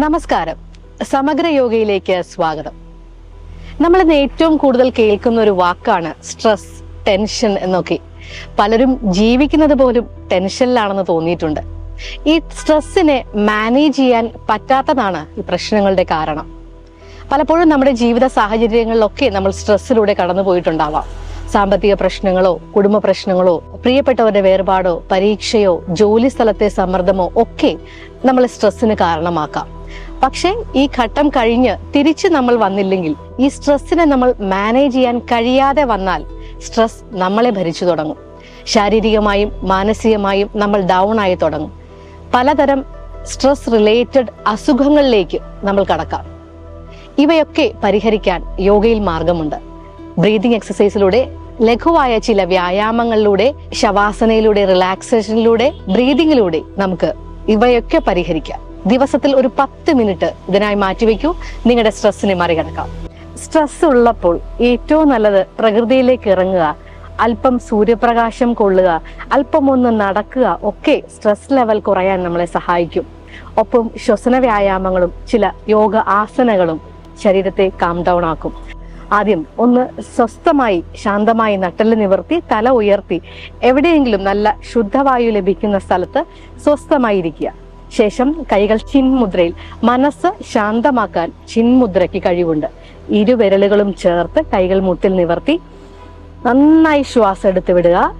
നമസ്കാരം. സമഗ്ര യോഗയിലേക്ക് സ്വാഗതം. നമ്മൾ ഇന്ന് ഏറ്റവും കൂടുതൽ കേൾക്കുന്ന ഒരു വാക്കാണ് സ്ട്രെസ് ടെൻഷൻ എന്നൊക്കെ. പലരും ജീവിക്കുന്നത് പോലും ടെൻഷനിലാണെന്ന് തോന്നിയിട്ടുണ്ട്. ഈ സ്ട്രെസ്സിനെ മാനേജ് ചെയ്യാൻ പറ്റാത്തതാണ് ഈ പ്രശ്നങ്ങളുടെ കാരണം. പലപ്പോഴും നമ്മുടെ ജീവിത സാഹചര്യങ്ങളിലൊക്കെ നമ്മൾ സ്ട്രെസ്സിലൂടെ കടന്നു പോയിട്ടുണ്ടാവാം. സാമ്പത്തിക പ്രശ്നങ്ങളോ കുടുംബ പ്രശ്നങ്ങളോ പ്രിയപ്പെട്ടവരുടെ വേർപാടോ പരീക്ഷയോ ജോലി സ്ഥലത്തെ സമ്മർദ്ദമോ ഒക്കെ നമ്മൾ സ്ട്രെസ്സിന് കാരണമാക്കാം. പക്ഷേ ഈ ഘട്ടം കഴിഞ്ഞ് തിരിച്ച് നമ്മൾ വന്നില്ലെങ്കിൽ ഈ സ്ട്രെസ്സിനെ നമ്മൾ മാനേജ് ചെയ്യാൻ കഴിയാതെ വന്നാൽ സ്ട്രെസ് നമ്മളെ ഭരിച്ചു തുടങ്ങും. ശാരീരികമായും മാനസികമായും നമ്മൾ ഡൗൺ ആയി തുടങ്ങും. പലതരം സ്ട്രെസ് റിലേറ്റഡ് അസുഖങ്ങളിലേക്ക് നമ്മൾ കടക്കാം. ഇവയൊക്കെ പരിഹരിക്കാൻ യോഗയിൽ മാർഗമുണ്ട്. ബ്രീതിങ് എക്സസൈസിലൂടെ ലഘുവായ ചില വ്യായാമങ്ങളിലൂടെ ശവാസനയിലൂടെ റിലാക്സേഷനിലൂടെ ബ്രീതിങ്ങിലൂടെ നമുക്ക് ഇവയൊക്കെ പരിഹരിക്കാം. ദിവസത്തിൽ ഒരു പത്ത് മിനിറ്റ് ഇതിനായി മാറ്റിവെക്കൂ. നിങ്ങളുടെ സ്ട്രെസ്സിനെ മറികടക്കാം. സ്ട്രെസ് ഉള്ളപ്പോൾ ഏറ്റവും നല്ലത് പ്രകൃതിയിലേക്ക് ഇറങ്ങുക. അല്പം സൂര്യപ്രകാശം കൊള്ളുക. അല്പം ഒന്ന് നടക്കുക. ഒക്കെ സ്ട്രെസ് ലെവൽ കുറയാൻ നമ്മളെ സഹായിക്കും. ഒപ്പം ശ്വസന വ്യായാമങ്ങളും ചില യോഗ ആസനകളും ശരീരത്തെ കാം ഡൗൺ ആക്കും. ആദ്യം ഒന്ന് സ്വസ്ഥമായി ശാന്തമായി നട്ടൽ നിവർത്തി തല ഉയർത്തി. എവിടെയെങ്കിലും നല്ല ശുദ്ധവായു ലഭിക്കുന്ന സ്ഥലത്ത് സ്വസ്ഥമായി ഇരിക്കുക ശേഷം കൈകൾ ചിൻമുദ്രയിൽ മനസ്സ് ശാന്തമാക്കാൻ ചിൻമുദ്രയ്ക്ക് കഴിവുണ്ട്. ഇരുവിരലുകളും ചേർത്ത് കൈകൾ മുട്ടിൽ നിവർത്തി നന്നായി ശ്വാസം എടുത്ത് വിടുക.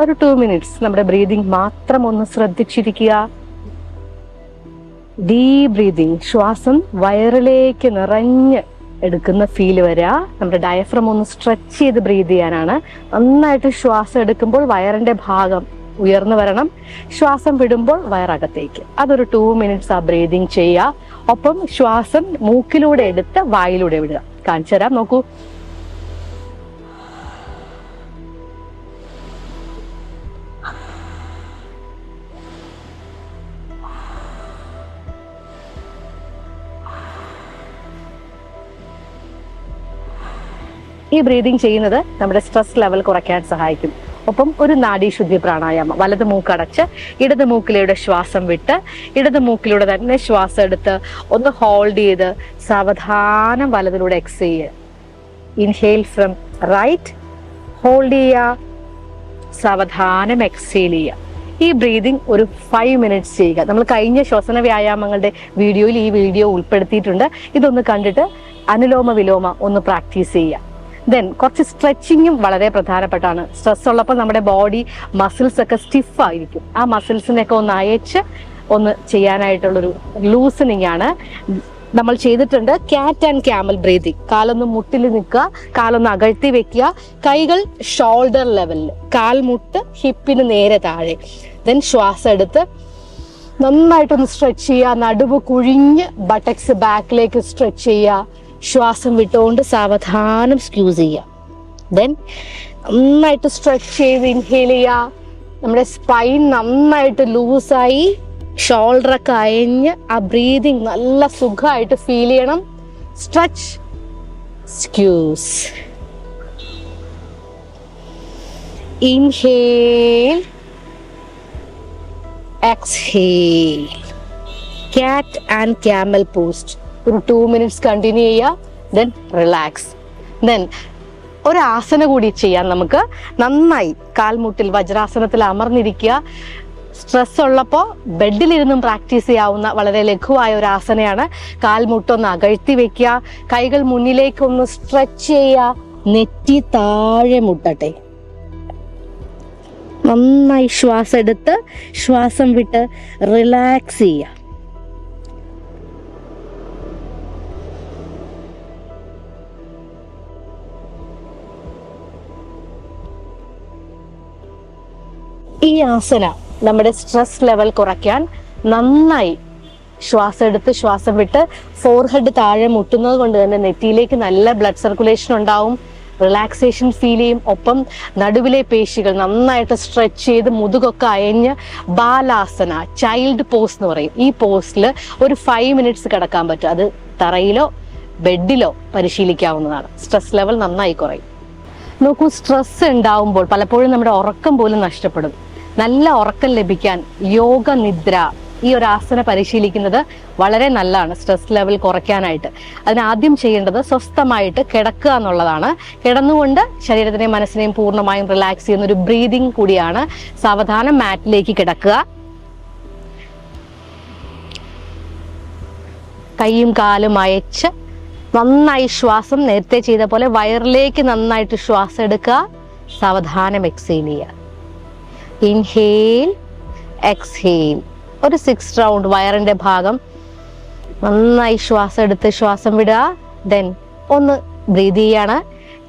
ഒരു ടു മിനിറ്റ്സ് നമ്മുടെ ബ്രീതിങ് മാത്രം ഒന്ന് ശ്രദ്ധിച്ചിരിക്കുക. ഡീ ബ്രീതിങ് ശ്വാസം വയറിലേക്ക് നിറഞ്ഞ് എടുക്കുന്ന ഫീൽ വരിക. നമ്മുടെ ഡയഫ്രം ഒന്ന് സ്ട്രെച്ച് ചെയ്ത് ബ്രീത് ചെയ്യാനാണ്. നന്നായിട്ട് ശ്വാസം എടുക്കുമ്പോൾ വയറിന്റെ ഭാഗം ഉയർന്നു വരണം. ശ്വാസം വിടുമ്പോൾ വയറകത്തേക്ക്. അതൊരു ടു മിനിറ്റ്സ് ആ ബ്രീതിങ് ചെയ്യുക. ഒപ്പം ശ്വാസം മൂക്കിലൂടെ എടുത്ത് വായിലൂടെ വിടുക. കാണിച്ചു തരാം നോക്കൂ. ഈ ബ്രീതിങ് ചെയ്യുന്നത് നമ്മുടെ സ്ട്രെസ് ലെവൽ കുറയ്ക്കാൻ സഹായിക്കും. ഒപ്പം ഒരു നാഡീശുദ്ധി പ്രാണായാമം. വലത് മൂക്കടച്ച് ഇടത് മൂക്കിലൂടെ ശ്വാസം വിട്ട് ഇടത് മൂക്കിലൂടെ തന്നെ ശ്വാസം എടുത്ത് ഒന്ന് ഹോൾഡ് ചെയ്ത് സാവധാനം വലതിലൂടെ എക്സ് ചെയ്യുക ഇൻഹെയിൽ ഫ്രം റൈറ്റ് ഹോൾഡ് ചെയ്യുക. സാവധാനം എക്സെയിൽ ചെയ്യുക. ഈ ബ്രീതിങ് ഒരു ഫൈവ് മിനിറ്റ്സ് ചെയ്യുക. നമ്മൾ കഴിഞ്ഞ ശ്വസന വ്യായാമങ്ങളുടെ വീഡിയോയിൽ ഈ വീഡിയോ ഉൾപ്പെടുത്തിയിട്ടുണ്ട്. ഇതൊന്ന് കണ്ടിട്ട് അനുലോമ വിലോമ ഒന്ന് പ്രാക്ടീസ് ചെയ്യുക. ദെൻ കുറച്ച് സ്ട്രെച്ചിങ്ങും വളരെ പ്രധാനപ്പെട്ടാണ്. സ്ട്രെസ് ഉള്ളപ്പോൾ നമ്മുടെ ബോഡി മസിൽസ് ഒക്കെ സ്റ്റിഫ് ആയിരിക്കും. ആ മസിൽസിനെയൊക്കെ ഒന്ന് അയച്ച് ഒന്ന് ചെയ്യാനായിട്ടുള്ളൊരു ലൂസണിങ് ആണ്. നമ്മൾ ചെയ്തിട്ടുണ്ട് കാറ്റ് ആൻഡ് ക്യാമൽ ബ്രീതിങ് കാലൊന്ന് മുട്ടിൽ നിൽക്കുക കാലൊന്ന് അകഴ്ത്തി വെക്കുക. കൈകൾ ഷോൾഡർ ലെവലിൽ കാൽമുട്ട് ഹിപ്പിന് നേരെ താഴെ. ദെൻ ശ്വാസം എടുത്ത് നന്നായിട്ടൊന്ന് സ്ട്രെച്ച് ചെയ്യുക. നടുവ് കുഴിഞ്ഞ് ബട്ടക്സ് ബാക്കിലേക്ക് സ്ട്രെച്ച് ചെയ്യുക. ശ്വാസം വിട്ടുകൊണ്ട് സാവധാനം സ്ക്യൂസ് ചെയ്യുക ദെൻ നന്നായിട്ട് സ്ട്രെച്ച് ചെയ്ത് ഇൻഹേൽ ചെയ്യുക. നമ്മുടെ സ്പൈൻ നന്നായിട്ട് ലൂസായി ഷോൾഡറൊക്കെ അയഞ്ഞ് ആ ബ്രീതിങ് നല്ല സുഖമായിട്ട് ഫീൽ ചെയ്യണം. Stretch squeeze inhale exhale cat and camel post ഒരു ടു മിനിറ്റ്സ് കണ്ടിന്യൂ ചെയ്യുക ദെൻ റിലാക്സ് ദെൻ ഒരു ആസന കൂടി ചെയ്യാം നമുക്ക് നന്നായി കാൽമുട്ടിൽ വജ്രാസനത്തിൽ അമർന്നിരിക്കുക. സ്ട്രെസ് ഉള്ളപ്പോൾ ബെഡിലിരുന്നും പ്രാക്ടീസ് ചെയ്യാവുന്ന വളരെ ലഘുവായ ഒരു ആസനയാണ്. കാൽമുട്ടൊന്ന് അകഴ്ത്തി വെക്കുക. കൈകൾ മുന്നിലേക്കൊന്ന് സ്ട്രെച്ച് ചെയ്യുക. നെറ്റി താഴെ മുട്ടട്ടെ. നന്നായി ശ്വാസം എടുത്ത് ശ്വാസം വിട്ട് റിലാക്സ് ചെയ്യുക. ഈ ആസന നമ്മുടെ സ്ട്രെസ് ലെവൽ കുറയ്ക്കാൻ നന്നായി ശ്വാസം എടുത്ത് ശ്വാസം വിട്ട് ഫോർഹെഡ് താഴെ മുട്ടുന്നത് കൊണ്ട് തന്നെ നെറ്റിയിലേക്ക് നല്ല ബ്ലഡ് സർക്കുലേഷൻ ഉണ്ടാവും. റിലാക്സേഷൻ ഫീൽ ചെയ്യും. ഒപ്പം നടുവിലെ പേശികൾ നന്നായിട്ട് സ്ട്രെച്ച് ചെയ്ത് മുതുകൊക്കെ അയഞ്ഞ് ബാലാസന ചൈൽഡ് പോസ് എന്ന് പറയും. ഈ പോസ്റ്റിൽ ഒരു ഫൈവ് മിനിറ്റ്സ് കിടക്കാൻ പറ്റും. അത് തറയിലോ ബെഡിലോ പരിശീലിക്കാവുന്നതാണ്. സ്ട്രെസ് ലെവൽ നന്നായി കുറയും. നോക്കൂ സ്ട്രെസ് ഉണ്ടാവുമ്പോൾ പലപ്പോഴും നമ്മുടെ ഉറക്കം പോലും നഷ്ടപ്പെടും. നല്ല ഉറക്കം ലഭിക്കാൻ യോഗ നിദ്ര ഈ ഒരു ആസന പരിശീലിക്കുന്നത് വളരെ നല്ലതാണ്. സ്ട്രെസ് ലെവൽ കുറയ്ക്കാനായിട്ട്. അതിന് ആദ്യം ചെയ്യേണ്ടത് സ്വസ്ഥമായിട്ട് കിടക്കുക എന്നുള്ളതാണ്. കിടന്നുകൊണ്ട് ശരീരത്തിനെയും മനസ്സിനെയും പൂർണമായും റിലാക്സ് ചെയ്യുന്ന ഒരു ബ്രീതിങ് കൂടിയാണ് സാവധാനം മാറ്റിലേക്ക് കിടക്കുക. കൈയും കാലും അയച്ച് നന്നായി ശ്വാസം നേരത്തെ ചെയ്ത പോലെ വയറിലേക്ക് നന്നായിട്ട് ശ്വാസം എടുക്കുക. സാവധാനം എക്സെയിൽ ചെയ്യുക. ഇൻഹെയിൽ എക്സ്ഹെയിൽ ഒരു സിക്സ് റൗണ്ട് വയറിന്റെ ഭാഗം. നന്നായി ശ്വാസം എടുത്ത് ശ്വാസം വിടുക. ദെൻ ഒന്ന് ബ്രീത് ചെയ്യാണ്.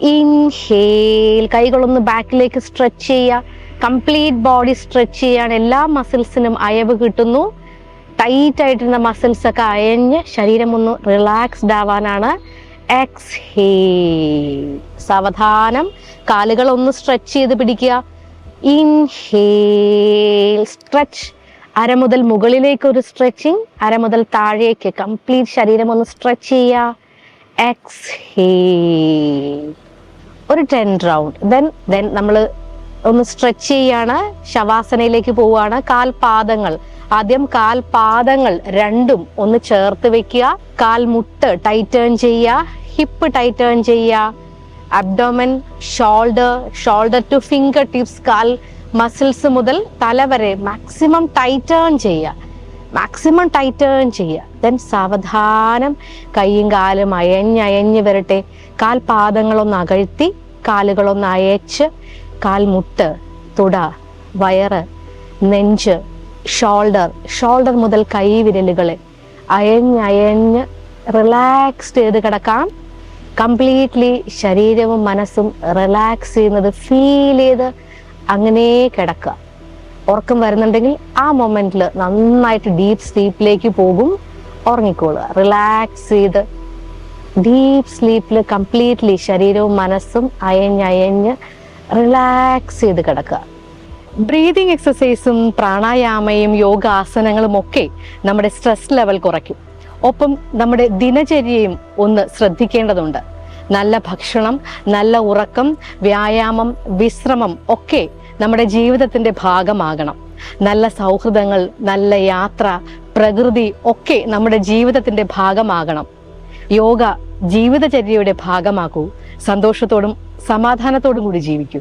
ഇൻഹേൽ കൈകളൊന്ന് ബാക്കിലേക്ക് സ്ട്രെച്ച് ചെയ്യുക. കംപ്ലീറ്റ് ബോഡി സ്ട്രെച്ച് ചെയ്യാണ് എല്ലാ മസിൽസിനും അയവ് കിട്ടുന്നു. ടൈറ്റ് ആയിട്ടിരുന്ന മസിൽസ് ഒക്കെ അയഞ്ഞ് ശരീരം ഒന്ന് റിലാക്സ്ഡ് ആവാനാണ്. എക്സ്ഹേൽ സാവധാനം. കാലുകൾ ഒന്ന് സ്ട്രെച്ച് ചെയ്ത് പിടിക്കുക. ഇൻഹേൽ സ്ട്രെച്ച് അര മുതൽ മുകളിലേക്ക് ഒരു സ്ട്രെച്ചിങ് അര മുതൽ താഴേക്ക് കംപ്ലീറ്റ് ശരീരം ഒന്ന് സ്ട്രെച്ച് ചെയ്യുക. എക്സ്ഹേൽ ഒരു ടെൻ റൗണ്ട് ദെൻ ദെൻ നമ്മൾ ഒന്ന് സ്ട്രെച്ച് ചെയ്യാണ്. ശവാസനയിലേക്ക് പോവുകയാണ്. കാൽപാദങ്ങൾ ആദ്യം കാൽപാദങ്ങൾ രണ്ടും ഒന്ന് ചേർത്ത് വെക്കുക. കാൽമുട്ട് ടൈറ്റേൺ ചെയ്യുക. ഹിപ്പ് ടൈറ്റേൺ ചെയ്യുക. Abdomen shoulder shoulder to finger tips കാൽ മസിൽസ് മുതൽ തല വരെ മാക്സിമം ടൈറ്റേൺ ചെയ്യുക. മാക്സിമം ടൈറ്റേൺ ചെയ്യുക. ദെൻ സാവധാനം കൈയും കാലും അയഞ്ഞയഞ്ഞ് വരട്ടെ. കാൽപാദങ്ങളൊന്ന് അകഴ്ത്തി കാലുകളൊന്ന് അയച്ച് കാൽമുട്ട് തുട വയറ് നെഞ്ച് ഷോൾഡർ ഷോൾഡർ മുതൽ കൈ വിരലുകളെ അയഞ്ഞയഞ്ഞ് റിലാക്സ്ഡ് ചെയ്ത് കിടക്കാം. കംപ്ലീറ്റ്ലി ശരീരവും മനസ്സും റിലാക്സ് ചെയ്യുന്നത് ഫീൽ ചെയ്ത് അങ്ങനെ കിടക്കുക. ഉറക്കം വരുന്നുണ്ടെങ്കിൽ ആ മൊമെന്റിൽ നന്നായിട്ട് ഡീപ്പ് സ്ലീപ്പിലേക്ക് പോകും ഉറങ്ങിക്കോളുക. റിലാക്സ് ചെയ്ത് ഡീപ്പ് സ്ലീപ്പിൽ കംപ്ലീറ്റ്ലി ശരീരവും മനസ്സും അയഞ്ഞയഞ്ഞ് റിലാക്സ് ചെയ്ത് കിടക്കുക. ബ്രീതിങ് എക്സസൈസും പ്രാണായാമയും യോഗാസനങ്ങളും ഒക്കെ നമ്മുടെ സ്ട്രെസ് ലെവൽ കുറയ്ക്കും. ഒപ്പം നമ്മുടെ ദിനചര്യയും ഒന്ന് ശ്രദ്ധിക്കേണ്ടതുണ്ട്. നല്ല ഭക്ഷണം നല്ല ഉറക്കം വ്യായാമം വിശ്രമം ഒക്കെ നമ്മുടെ ജീവിതത്തിന്റെ ഭാഗമാകണം. നല്ല സൗഹൃദങ്ങൾ നല്ല യാത്ര പ്രകൃതി ഒക്കെ നമ്മുടെ ജീവിതത്തിന്റെ ഭാഗമാകണം. യോഗ ജീവിതചര്യയുടെ ഭാഗമാക്കൂ. സന്തോഷത്തോടും സമാധാനത്തോടും കൂടി ജീവിക്കൂ.